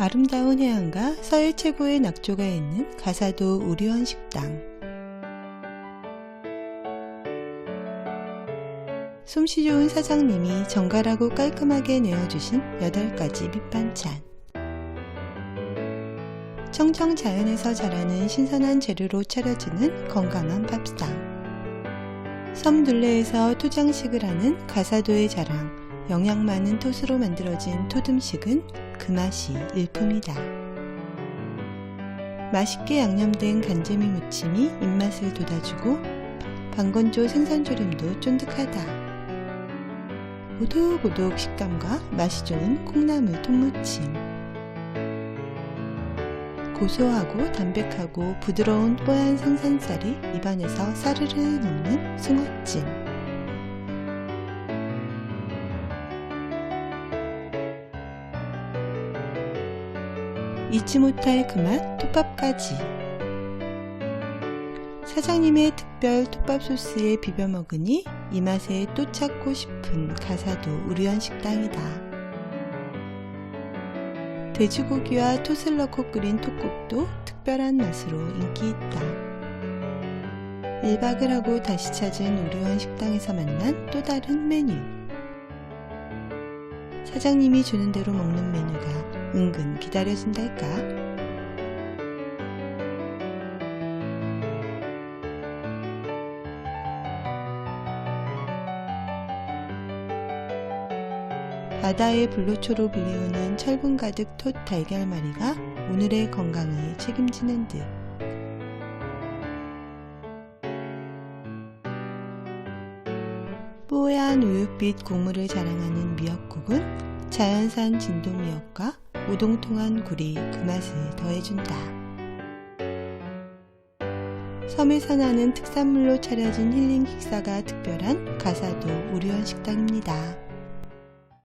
아름다운 해안과 서해 최고의 낙조가 있는 가사도 우리원 식당. 솜씨 좋은 사장님이 정갈하고 깔끔하게 내어주신 8가지 밑반찬. 청정 자연에서 자라는 신선한 재료로 차려지는 건강한 밥상. 섬 둘레에서 토장식을 하는 가사도의 자랑, 영양 많은 톳으로 만들어진 톳음식은 그 맛이 일품이다. 맛있게 양념된 간재미 무침이 입맛을 돋아주고 방건조 생선조림도 쫀득하다. 오독오독 식감과 맛이 좋은 콩나물 통무침. 고소하고 담백하고 부드러운 뽀얀 생선살이 입안에서 사르르 녹는 숭어찜. 잊지 못할 그 맛 톱밥까지 사장님의 특별 톱밥 소스에 비벼 먹으니 이 맛에 또 찾고 싶은 가사도 우리원 식당이다. 돼지고기와 톳을 넣고 끓인 톱국도 특별한 맛으로 인기 있다. 1박을 하고 다시 찾은 우리원 식당에서 만난 또 다른 메뉴. 사장님이 주는 대로 먹는 메뉴가 은근 기다려진달까? 바다의 불로초로 불리우는 철분 가득 톳 달걀말이가 오늘의 건강을 책임지는 듯. 뽀얀 우윳빛 국물을 자랑하는 미역국은 자연산 진도미역과 우동통한 굴이 그 맛을 더해준다. 섬에서 나는 특산물로 차려진 힐링 식사가 특별한 가사도 우리원 식당입니다.